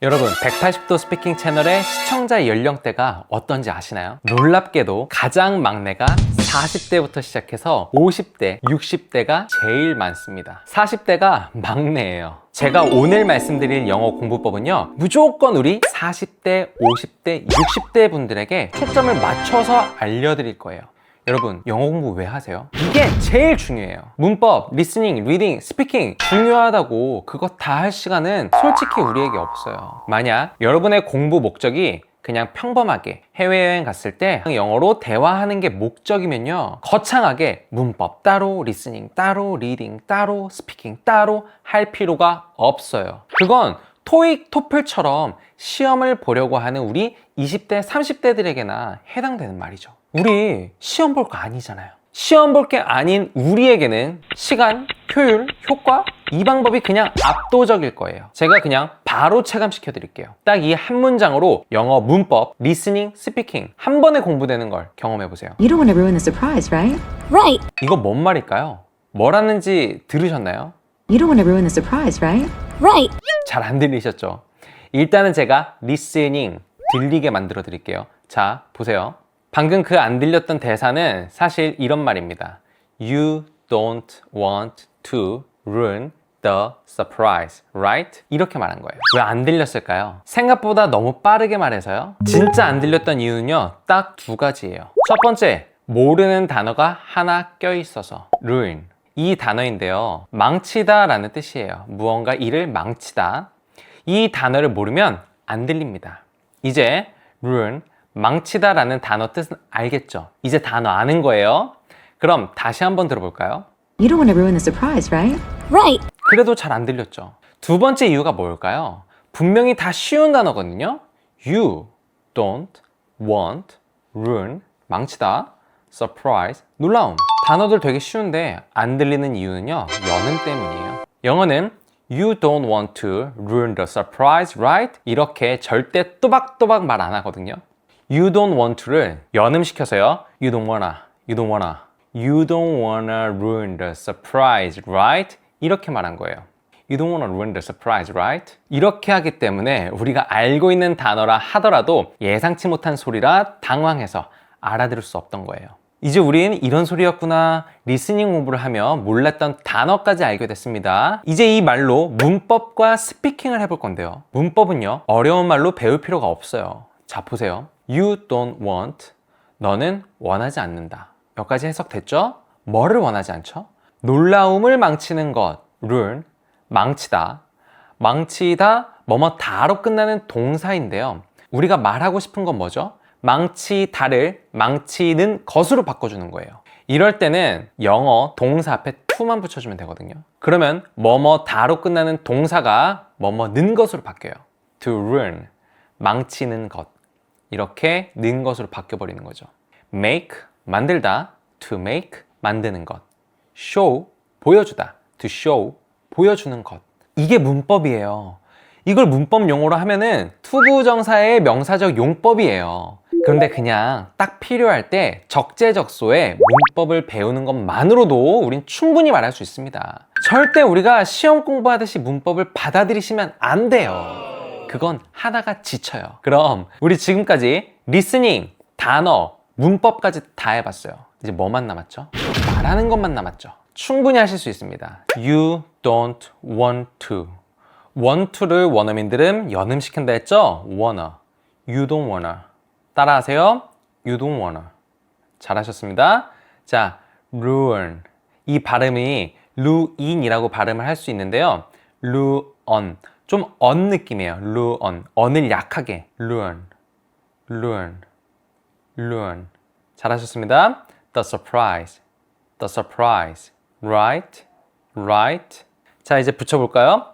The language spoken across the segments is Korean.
여러분 180도 스피킹 채널의 시청자 연령대가 어떤지 아시나요? 놀랍게도 가장 막내가 40대부터 시작해서 50대, 60대가 제일 많습니다. 40대가 막내예요. 제가 오늘 말씀드릴 영어 공부법은요. 무조건 우리 40대, 50대, 60대 분들에게 초점을 맞춰서 알려드릴 거예요. 여러분 영어 공부 왜 하세요? 이게 제일 중요해요 문법, 리스닝, 리딩, 스피킹 중요하다고 그거 다 할 시간은 솔직히 우리에게 없어요 만약 여러분의 공부 목적이 그냥 평범하게 해외여행 갔을 때 영어로 대화하는 게 목적이면요 거창하게 문법 따로 리스닝 따로 리딩 따로 스피킹 따로 할 필요가 없어요 그건 토익, 토플처럼 시험을 보려고 하는 우리 20대, 30대들에게나 해당되는 말이죠. 우리 시험 볼 거 아니잖아요. 시험 볼 게 아닌 우리에게는 시간, 효율, 효과 이 방법이 그냥 압도적일 거예요. 제가 그냥 바로 체감시켜 드릴게요. 딱 이 한 문장으로 영어 문법, 리스닝, 스피킹 한 번에 공부되는 걸 경험해 보세요. You don't want to ruin the surprise, right? Right. 이거 뭔 말일까요? 뭐라는지 들으셨나요? You don't want to ruin the surprise, right? Right. 잘 안 들리셨죠? 일단은 제가 리스닝 들리게 만들어 드릴게요. 자, 보세요. 방금 그 안 들렸던 대사는 사실 이런 말입니다. You don't want to ruin the surprise, right? 이렇게 말한 거예요. 왜 안 들렸을까요? 생각보다 너무 빠르게 말해서요. 진짜 안 들렸던 이유는요, 딱 두 가지예요. 첫 번째, 모르는 단어가 하나 껴 있어서 ruin. 이 단어인데요. 망치다 라는 뜻이에요. 무언가 일을 망치다. 이 단어를 모르면 안 들립니다. 이제 ruin, 망치다 라는 단어 뜻은 알겠죠? 이제 단어 아는 거예요. 그럼 다시 한번 들어볼까요? You don't want to ruin the surprise, right? Right. 그래도 잘 안 들렸죠? 두 번째 이유가 뭘까요? 분명히 다 쉬운 단어거든요? You don't want, ruin, 망치다, surprise, 놀라움. 단어들 되게 쉬운데 안 들리는 이유는요, 연음 때문이에요. 영어는 You don't want to ruin the surprise, right? 이렇게 절대 또박또박 말 안 하거든요. You don't want to를 연음시켜서요. You don't wanna, you don't wanna, you don't wanna ruin the surprise, right? 이렇게 말한 거예요. You don't wanna ruin the surprise, right? 이렇게 하기 때문에 우리가 알고 있는 단어라 하더라도 예상치 못한 소리라 당황해서 알아들을 수 없던 거예요. 이제 우린 이런 소리였구나 리스닝 공부를 하며 몰랐던 단어까지 알게 됐습니다. 이제 이 말로 문법과 스피킹을 해볼 건데요. 문법은요, 어려운 말로 배울 필요가 없어요. 자, 보세요. You don't want. 너는 원하지 않는다. 여기까지 해석됐죠? 뭐를 원하지 않죠? 놀라움을 망치는 것. ruin. 망치다. 망치다, 뭐뭐 다로 끝나는 동사인데요. 우리가 말하고 싶은 건 뭐죠? 망치다를 망치는 것으로 바꿔주는 거예요. 이럴 때는 영어 동사 앞에 to만 붙여주면 되거든요. 그러면 뭐뭐 다로 끝나는 동사가 뭐뭐는 것으로 바뀌어요. to ruin, 망치는 것. 이렇게 는 것으로 바뀌어 버리는 거죠. make, 만들다. to make, 만드는 것. show, 보여주다. to show, 보여주는 것. 이게 문법이에요. 이걸 문법 용어로 하면은 투부정사의 명사적 용법이에요. 그런데 그냥 딱 필요할 때 적재적소에 문법을 배우는 것만으로도 우린 충분히 말할 수 있습니다. 절대 우리가 시험 공부하듯이 문법을 받아들이시면 안 돼요. 그건 하다가 지쳐요. 그럼 우리 지금까지 리스닝, 단어, 문법까지 다 해봤어요. 이제 뭐만 남았죠? 말하는 것만 남았죠. 충분히 하실 수 있습니다. You don't want to. want to를 원어민 들은 연음시킨다 했죠? wanna. You don't wanna. 따라하세요. You don't wanna. 잘하셨습니다. 자, ruin. 이 발음이 ruin이라고 발음을 할 수 있는데요. ruin. 좀 언 느낌이에요. ruin. 언을 약하게. ruin. ruin. ruin. 잘하셨습니다. The surprise. The surprise. Right? Right? 자, 이제 붙여볼까요?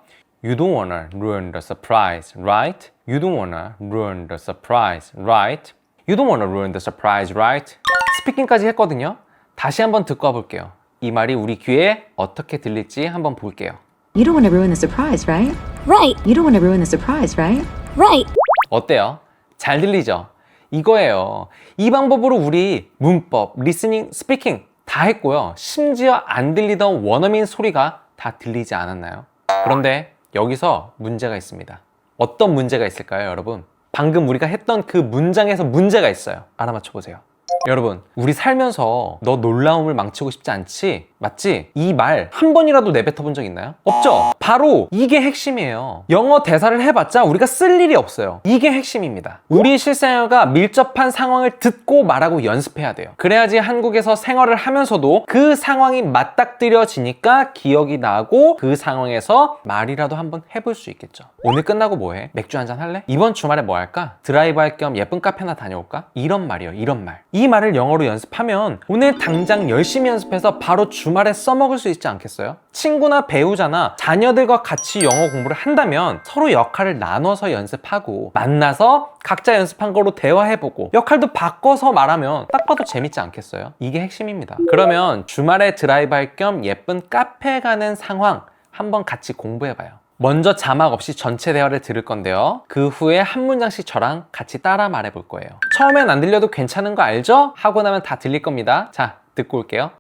You don't wanna ruin the surprise, right? You don't wanna ruin the surprise, right? You don't wanna ruin the surprise, right? 스피킹까지 했거든요. 다시 한번 듣고 와볼게요. 이 말이 우리 귀에 어떻게 들릴지 한번 볼게요. You don't want to ruin the surprise, right? Right. You don't want to ruin the surprise, right? Right. 어때요? 잘 들리죠? 이거예요. 이 방법으로 우리 문법, 리스닝, 스피킹 다 했고요. 심지어 안 들리던 원어민 소리가 다 들리지 않았나요? 그런데 여기서 문제가 있습니다. 어떤 문제가 있을까요, 여러분? 방금 우리가 했던 그 문장에서 문제가 있어요. 알아맞혀 보세요. 여러분, 우리 살면서 너 놀라움을 망치고 싶지 않지? 맞지? 이 말 한 번이라도 내뱉어 본 적 있나요? 없죠? 바로 이게 핵심이에요. 영어 대사를 해봤자 우리가 쓸 일이 없어요. 이게 핵심입니다. 우리 실생활과 밀접한 상황을 듣고 말하고 연습해야 돼요. 그래야지 한국에서 생활을 하면서도 그 상황이 맞닥뜨려지니까 기억이 나고 그 상황에서 말이라도 한번 해볼 수 있겠죠. 오늘 끝나고 뭐해? 맥주 한잔 할래? 이번 주말에 뭐 할까? 드라이브 할 겸 예쁜 카페나 다녀올까? 이런 말이요, 이런 말. 이 말을 영어로 연습하면 오늘 당장 열심히 연습해서 바로 주말에 써먹을 수 있지 않겠어요? 친구나 배우자나 자녀들과 같이 영어 공부를 한다면 서로 역할을 나눠서 연습하고 만나서 각자 연습한 거로 대화해보고 역할도 바꿔서 말하면 딱 봐도 재밌지 않겠어요? 이게 핵심입니다. 그러면 주말에 드라이브 할 겸 예쁜 카페 가는 상황 한번 같이 공부해봐요. 먼저 자막 없이 전체 대화를 들을 건데요. 그 후에 한 문장씩 저랑 같이 따라 말해 볼 거예요. 처음엔 안 들려도 괜찮은 거 알죠? 하고 나면 다 들릴 겁니다. 자, 듣고 올게요.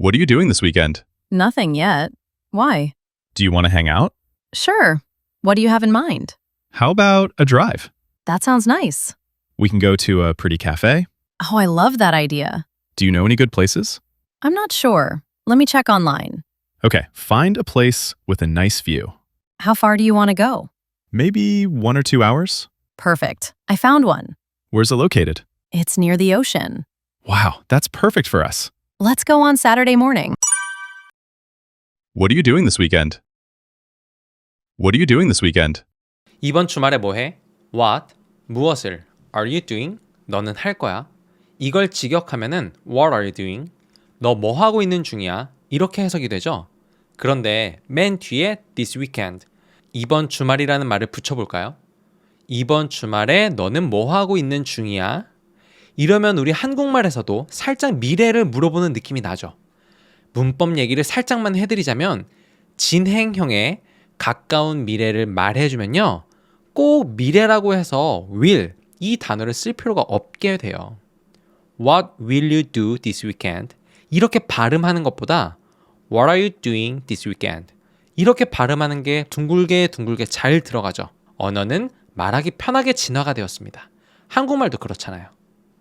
What are you doing this weekend? Nothing yet. Why? Do you want to hang out? Sure. What do you have in mind? How about a drive? That sounds nice. We can go to a pretty cafe. Oh, I love that idea. Do you know any good places? I'm not sure. Let me check online. Okay, find a place with a nice view. How far do you want to go? Maybe one or two hours? Perfect. I found one. Where's it located? It's near the ocean. Wow, that's perfect for us. Let's go on Saturday morning. What are you doing this weekend? What are you doing this weekend? 이번 주말에 뭐해? What? 무엇을? Are you doing? 너는 할 거야. 이걸 직역하면은 What are you doing? 너 뭐 하고 있는 중이야? 이렇게 해석이 되죠. 그런데 맨 뒤에 this weekend 이번 주말이라는 말을 붙여볼까요? 이번 주말에 너는 뭐 하고 있는 중이야? 이러면 우리 한국말에서도 살짝 미래를 물어보는 느낌이 나죠. 문법 얘기를 살짝만 해드리자면 진행형의 가까운 미래를 말해주면요. 꼭 미래라고 해서 will 이 단어를 쓸 필요가 없게 돼요. What will you do this weekend? 이렇게 발음하는 것보다 What are you doing this weekend? 이렇게 발음하는 게 둥글게 둥글게 잘 들어가죠. 언어는 말하기 편하게 진화가 되었습니다. 한국말도 그렇잖아요.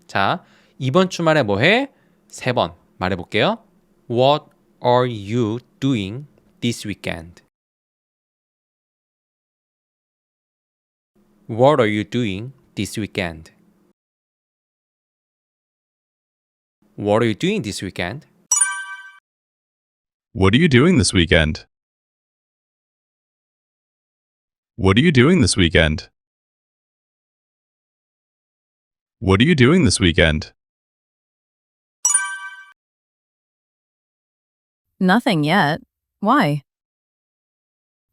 자, 이번 주말에 뭐 해? 세 번 말해 볼게요. What are you doing this weekend? What are you doing this weekend? What are you doing this weekend? What are you doing this weekend? What are you doing this weekend? What are you doing this weekend? Nothing yet. Why?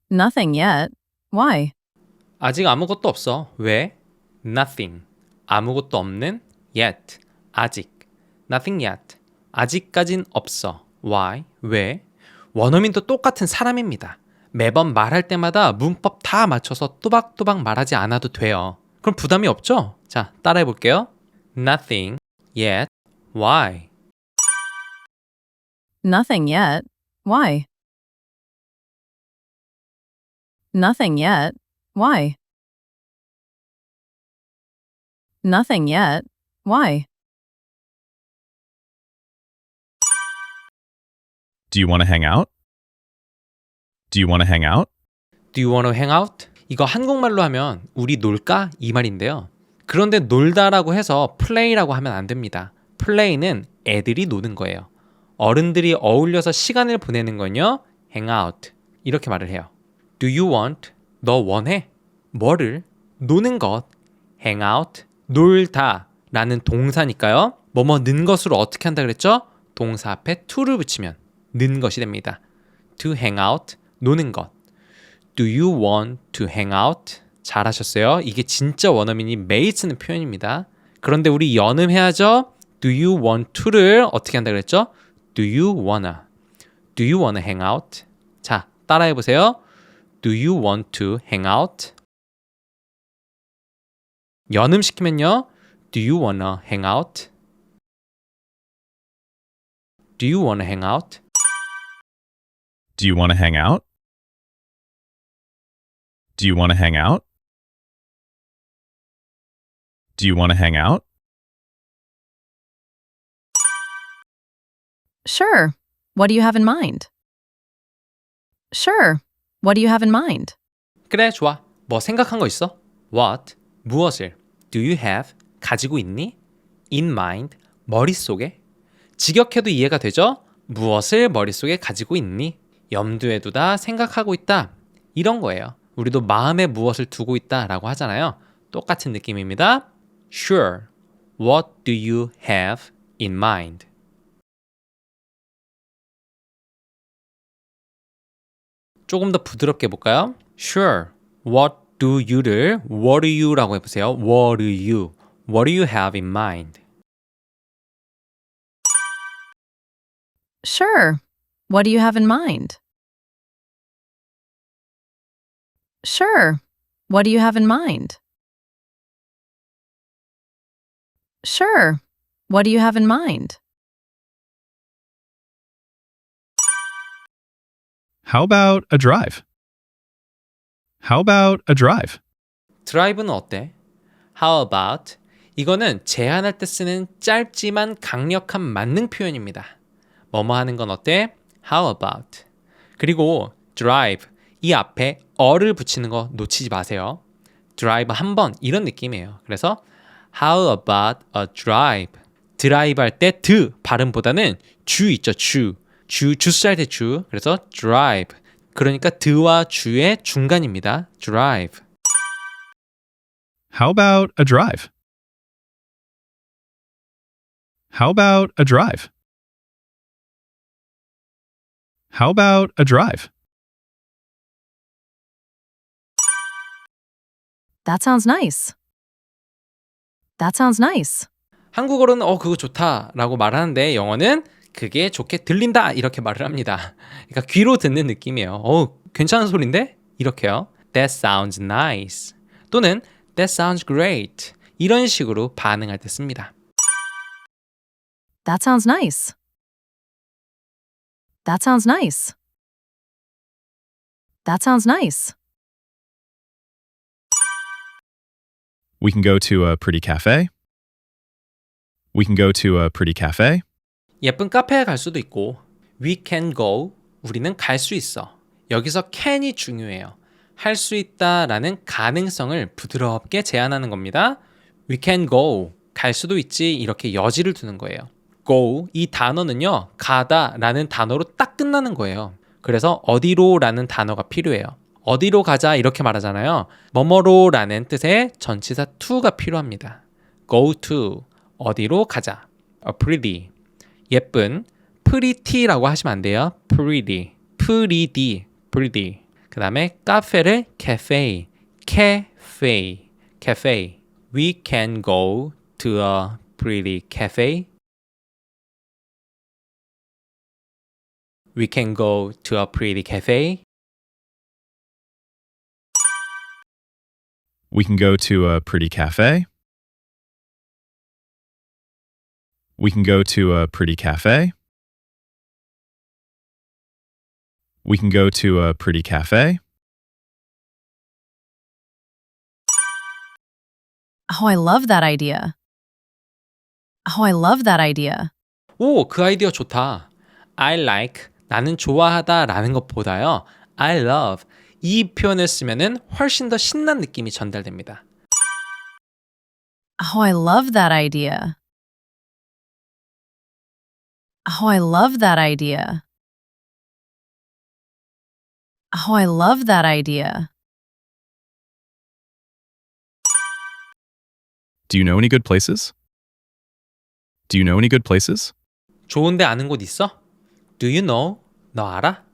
Nothing yet. Why? 아직 아무것도 없어. 왜? Nothing. 아무것도 없는 yet. 아직. Nothing yet. 아직까진 없어. Why? 왜? 원어민도 똑같은 사람입니다. 매번 말할 때마다 문법 다 맞춰서 또박또박 말하지 않아도 돼요. 그럼 부담이 없죠? 자, 따라해 볼게요. Nothing yet. Why? Nothing yet. Why? Nothing yet. Why? Nothing yet. Why? Do you want to hang out? Do you want to hang out? Do you want to hang out? 이거 한국말로 하면 우리 놀까? 이 말인데요. 그런데 놀다라고 해서 play라고 하면 안 됩니다. play는 애들이 노는 거예요. 어른들이 어울려서 시간을 보내는 건요. hang out. 이렇게 말을 해요. Do you want? 너 원해? 뭐를? 노는 것. hang out. 놀다. 라는 동사니까요. 뭐뭐 는 것으로 어떻게 한다 그랬죠? 동사 앞에 to를 붙이면 는 것이 됩니다. to hang out. 노는 것. Do you want to hang out? 잘하셨어요. 이게 진짜 원어민이 매일 쓰는 표현입니다. 그런데 우리 연음해야죠. Do you want to를 어떻게 한다 그랬죠? Do you wanna? Do you wanna hang out? 자, 따라해 보세요. Do you want to hang out? 연음 시키면요. Do you wanna hang out? Do you wanna hang out? Do you want to hang out? Do you want to hang out? Do you want to hang out? Sure. What do you have in mind? Sure. What do you have in mind? 그래, 좋아. 뭐 생각한 거 있어? What? 무엇을? Do you have? 가지고 있니? In mind? 머릿속에? 직역해도 이해가 되죠? 무엇을 머릿속에 가지고 있니? 염두에 두다, 생각하고 있다. 이런 거예요. 우리도 마음에 무엇을 두고 있다 라고 하잖아요. 똑같은 느낌입니다. Sure. What do you have in mind? 조금 더 부드럽게 볼까요? Sure. What do you를 what do you라고 해보세요. What do you? What do you have in mind? Sure. What do you have in mind? Sure. What do you have in mind? Sure. What do you have in mind? How about a drive? How about a drive? 드라이브는 어때? How about? 이거는 제안할 때 쓰는 짧지만 강력한 만능 표현입니다. 뭐뭐 하는 건 어때? How about? 그리고 drive 이 앞에 어를 붙이는 거 놓치지 마세요. drive 한 번 이런 느낌이에요. 그래서 How about a drive? 드라이브 할 때 드 발음보다는 주 있죠 주. 주 주스 할 때 주. 그래서 drive. 그러니까 드와 주의 중간입니다. drive. How about a drive? How about a drive? How about a drive? That sounds nice. That sounds nice. 한국어로는 어 그거 좋다라고 말하는데 영어는 그게 좋게 들린다 이렇게 말을 합니다. 그러니까 귀로 듣는 느낌이에요. 어 괜찮은 소린데 이렇게요. That sounds nice 또는 That sounds great 이런 식으로 반응할 때 씁니다. That sounds nice. That sounds nice. That sounds nice. We can go to a pretty cafe. We can go to a pretty cafe. 예쁜 카페에 갈 수도 있고 We can go 우리는 갈 수 있어. 여기서 can이 중요해요. 할 수 있다라는 가능성을 부드럽게 제안하는 겁니다. We can go 갈 수도 있지 이렇게 여지를 두는 거예요. Go 이 단어는요 가다라는 단어로 딱 끝나는 거예요. 그래서 어디로라는 단어가 필요해요. 어디로 가자 이렇게 말하잖아요. 뭐뭐로라는 뜻의 전치사 to가 필요합니다. go to 어디로 가자. a pretty 예쁜 pretty라고 하시면 안 돼요. pretty, pretty, pretty. 그 다음에 카페를 cafe, cafe, cafe. We can go to a pretty cafe. We can go to a pretty cafe. We can go to a pretty cafe. We can go to a pretty cafe. We can go to a pretty cafe. Oh, I love that idea. Oh, I love that idea. 오, 그 아이디어 좋다. I like 나는 좋아하다 라는 것보다요. I love 이 표현을 쓰면은 훨씬 더 신난 느낌이 전달됩니다. Oh, I love that idea. Oh, I love that idea. Oh, I love that idea. Do you know any good places? Do you know any good places? 좋은데 아는 곳 있어? Do you know? 너 알아?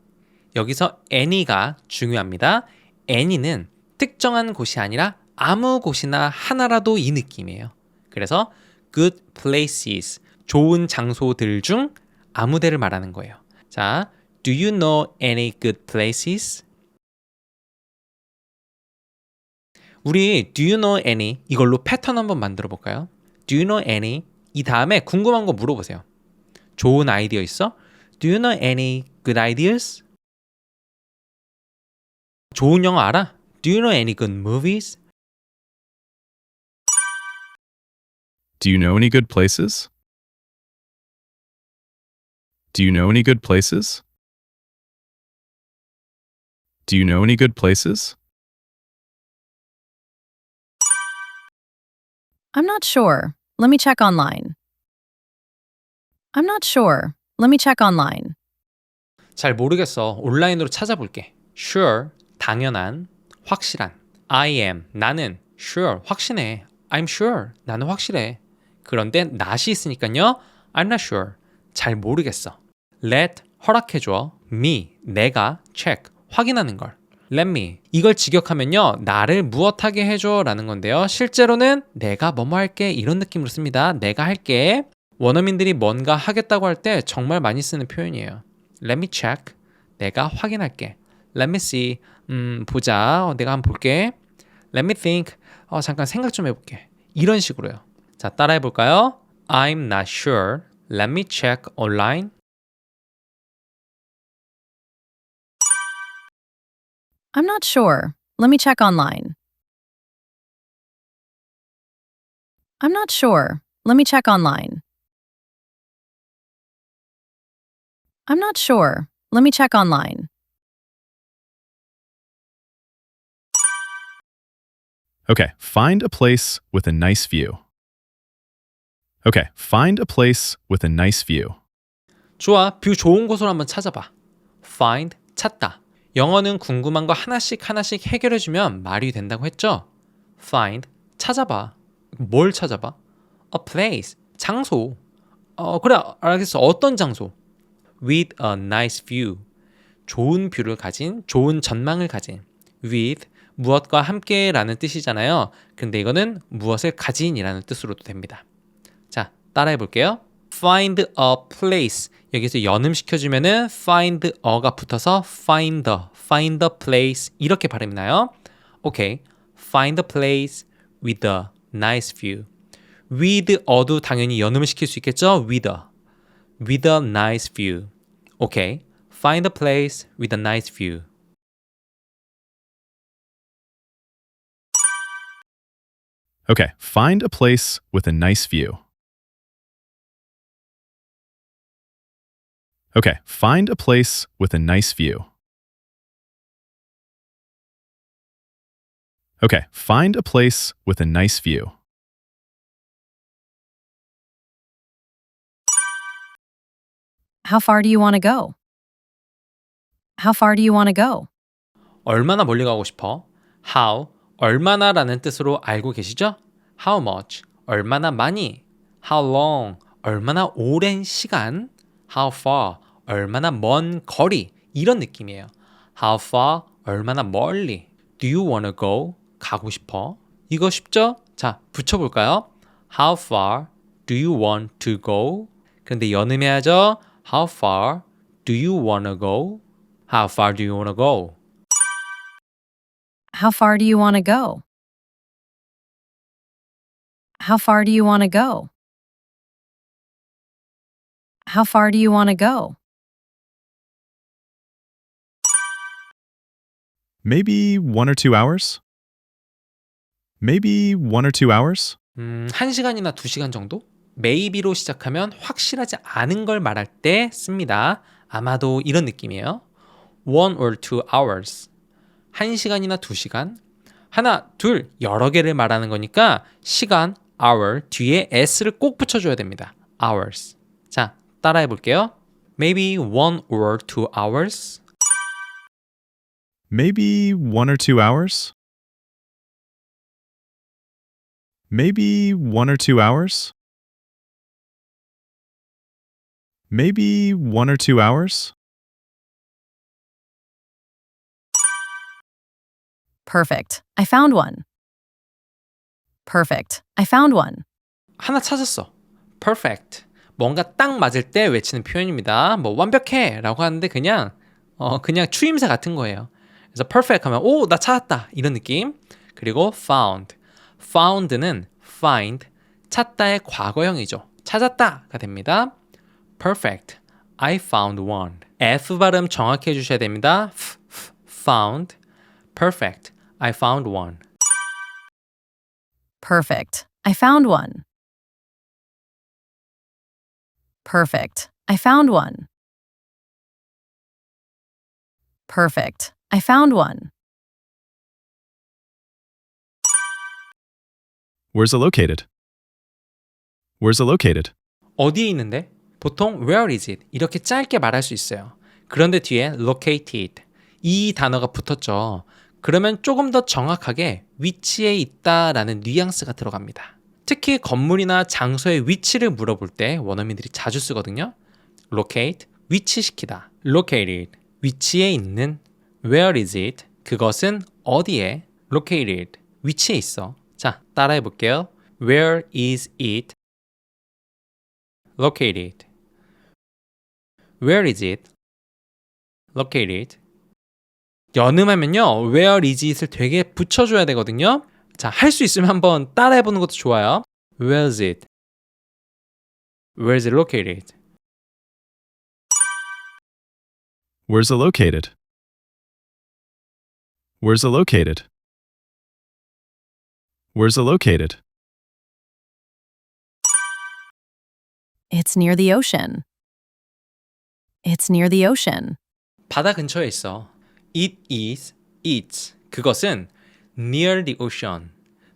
여기서 any가 중요합니다. any는 특정한 곳이 아니라 아무 곳이나 하나라도 이 느낌이에요. 그래서 good places, 좋은 장소들 중 아무 데를 말하는 거예요. 자, do you know any good places? 우리 do you know any 이걸로 패턴 한번 만들어 볼까요? Do you know any? 이 다음에 궁금한 거 물어보세요. 좋은 아이디어 있어? Do you know any good ideas? 좋은 영어 알아? Do you know any good movies? Do you know any good places? Do you know any good places? Do you know any good places? I'm not sure. Let me check online. I'm not sure. Let me check online. 잘 모르겠어. 온라인으로 찾아볼게. Sure, 당연한, 확실한. I am, 나는. Sure, 확신해. I'm sure, 나는 확실해. 그런데 not이 있으니까요. I'm not sure, 잘 모르겠어. Let, 허락해줘. Me, 내가. Check, 확인하는 걸. Let me, 이걸 직역하면요. 나를 무엇하게 해줘 라는 건데요. 실제로는 내가 뭐뭐 할게 이런 느낌으로 씁니다. 내가 할게. 원어민들이 뭔가 하겠다고 할 때 정말 많이 쓰는 표현이에요. Let me check. 내가 확인할게. Let me see. 음, 보자. 어, 내가 한번 볼게. Let me think. 어, 잠깐 생각 좀 해볼게. 이런 식으로요. 자, 따라해 볼까요? I'm not sure. Let me check online. I'm not sure. Let me check online. I'm not sure. Let me check online. I'm not sure. Let me check online. Okay, find a place with a nice view. Okay, find a place with a nice view. 좋아. 뷰 좋은 곳으로 한번 찾아봐. Find, 찾다. 영어는 궁금한 거 하나씩 하나씩 해결해주면 말이 된다고 했죠? Find, 찾아봐. 뭘 찾아봐? A place, 장소. 어, 그래, 알겠어. 어떤 장소? With a nice view. 좋은 뷰를 가진, 좋은 전망을 가진. With, 무엇과 함께라는 뜻이잖아요. 근데 이거는 무엇을 가진이라는 뜻으로도 됩니다. 자, 따라해 볼게요. Find a place. 여기서 연음시켜 주면은 find a가 붙어서 find a, find a place 이렇게 발음이 나요. 오케이. Find a place with a nice view. with a도 당연히 연음을 시킬 수 있겠죠? with a. with a nice view. Okay, find a place with a nice view. Okay, find a place with a nice view. Okay, find a place with a nice view. Okay, find a place with a nice view. How far do you want to go? How far do you want to go? 얼마나 멀리 가고 싶어? How, 얼마나라는 뜻으로 알고 계시죠? How much, 얼마나 많이. How long, 얼마나 오랜 시간. How far, 얼마나 먼 거리. 이런 느낌이에요. How far, 얼마나 멀리. Do you wanna go? 가고 싶어? 이거 쉽죠? 자, 붙여볼까요? How far do you want to go? 근데 연음해야죠. How far do you wanna go? How far do you wanna go? How far do you want to go? How far do you want to go? How far do you want to go? Maybe one or two hours? Maybe one or two hours? 음, 1시간이나 2시간 정도? Maybe로 시작하면 확실하지 않은 걸 말할 때 씁니다. 아마도 이런 느낌이에요. one or two hours. 1시간이나 2시간. 하나, 둘, 여러 개를 말하는 거니까 시간, hour 뒤에 s를 꼭 붙여줘야 됩니다. hours. 자, 따라해 볼게요. Maybe one or two hours. Maybe one or two hours? Maybe one or two hours? Maybe one or two hours? Perfect. I found one. Perfect. I found one. 하나 찾았어. perfect. 뭔가 딱 맞을 때 외치는 표현입니다. 뭐 완벽해 라고 하는데 그냥 어 그냥 추임새 같은 거예요. 그래서 perfect 하면 오, 나 찾았다. 이런 느낌. 그리고 found. found는 find 찾다의 과거형이죠. 찾았다가 됩니다. perfect. I found one. F 발음 정확히 해 주셔야 됩니다. F, f, found. perfect. I found one. Perfect. I found one. Perfect. I found one. Perfect. I found one. Where's it located? Where's it located? 어디에 있는데? 보통 where is it 이렇게 짧게 말할 수 있어요. 그런데 뒤에 located 이 단어가 붙었죠. 그러면 조금 더 정확하게 위치에 있다라는 뉘앙스가 들어갑니다. 특히 건물이나 장소의 위치를 물어볼 때 원어민들이 자주 쓰거든요. locate 위치시키다. located 위치에 있는 where is it 그것은 어디에 located 위치에 있어. 자, 따라해 볼게요. where is it located? Where is it located? 연음하면요, where is it을 되게 붙여줘야 되거든요. 자, 할 수 있으면 한번 따라해보는 것도 좋아요. Where is it? Where is it located? Where's it located? Where's it located? Where's it located? It's near the ocean. It's near the ocean. 바다 근처에 있어. It is, it's. 그것은 near the ocean.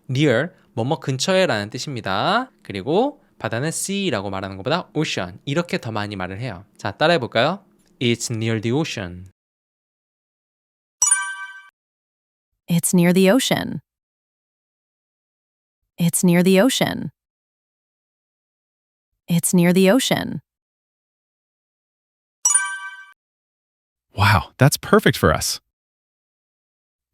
near, 뭐뭐 근처에 라는 뜻입니다. 그리고 바다는 sea라고 말하는 것보다 ocean. 이렇게 더 많이 말을 해요. 자, 따라해 볼까요? It's near the ocean. It's near the ocean. It's near the ocean. It's near the ocean. Wow, that's perfect for us.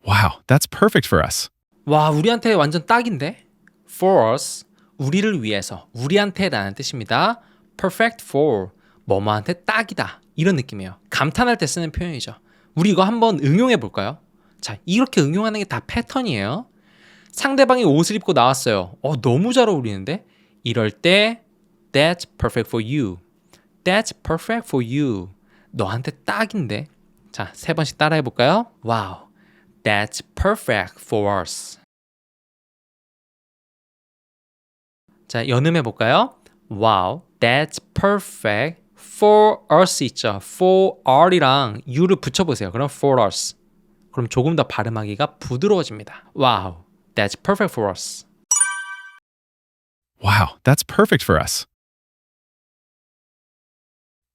Wow, that's perfect for us. 와, 우리한테 완전 딱인데? For us, 우리를 위해서, 우리한테라는 뜻입니다. Perfect for, 뭐뭐한테 딱이다. 이런 느낌이에요. 감탄할 때 쓰는 표현이죠. 우리 이거 한번 응용해 볼까요? 자, 이렇게 응용하는 게 다 패턴이에요. 상대방이 옷을 입고 나왔어요. 어, 너무 잘 어울리는데? 이럴 때 That's perfect for you. That's perfect for you. 너한테 딱인데? 자, 세 번씩 따라해 볼까요? Wow. That's perfect for us. 자, 연음해 볼까요? Wow, that's perfect for us 있죠. for our이랑 you를 붙여보세요. 그럼 for us. 그럼 조금 더 발음하기가 부드러워집니다. Wow, that's perfect for us. Wow, that's perfect for us.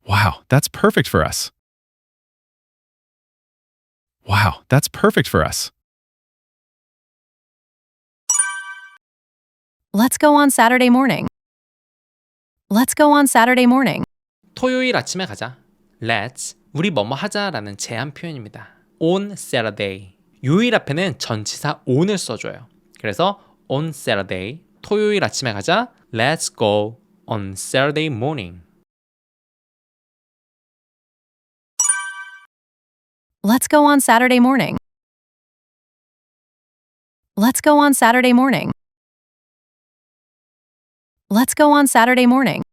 Wow, that's perfect for us. Wow, that's perfect for us. Let's go on Saturday morning. Let's go on Saturday morning. 토요일 아침에 가자. Let's 우리 뭐뭐 하자라는 제안 표현입니다. On Saturday. 요일 앞에는 전치사 on을 써줘요. 그래서 on Saturday 토요일 아침에 가자. Let's go on Saturday morning. Let's go on Saturday morning. Let's go on Saturday morning. Let's go on Saturday morning.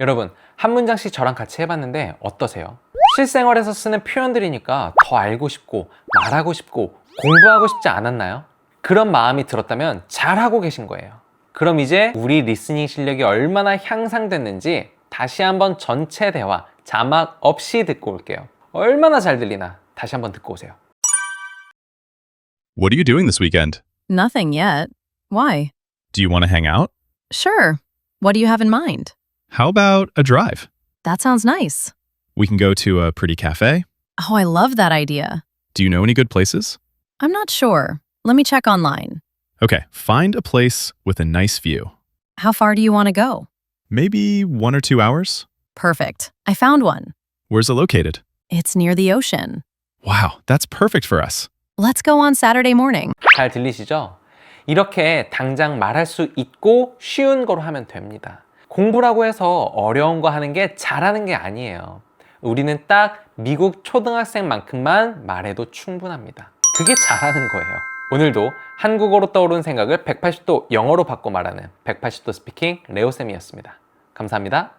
여러분, 한 문장씩 저랑 같이 해봤는데 어떠세요? 실생활에서 쓰는 표현들이니까 더 알고 싶고, 말하고 싶고, 공부하고 싶지 않았나요? 그런 마음이 들었다면 잘하고 계신 거예요. 그럼 이제 우리 리스닝 실력이 얼마나 향상됐는지 다시 한번 전체 대화 자막 없이 듣고 올게요. 얼마나 잘 들리나 다시 한번 듣고 오세요. What are you doing this weekend? Nothing yet. Why? Do you want to hang out? Sure. What do you have in mind? How about a drive? That sounds nice. We can go to a pretty cafe. Oh, I love that idea. Do you know any good places? I'm not sure. Let me check online. Okay, find a place with a nice view. How far do you want to go? Maybe one or two hours? Perfect. I found one. Where's it located? It's near the ocean. Wow, that's perfect for us. Let's go on Saturday morning. 잘 들리시죠? 이렇게 당장 말할 수 있고 쉬운 거로 하면 됩니다. 공부라고 해서 어려운 거 하는 게 잘하는 게 아니에요. 우리는 딱 미국 초등학생만큼만 말해도 충분합니다. 그게 잘하는 거예요. 오늘도 한국어로 떠오른 생각을 180도 영어로 바꿔 말하는 180도 스피킹 레오쌤이었습니다. 감사합니다.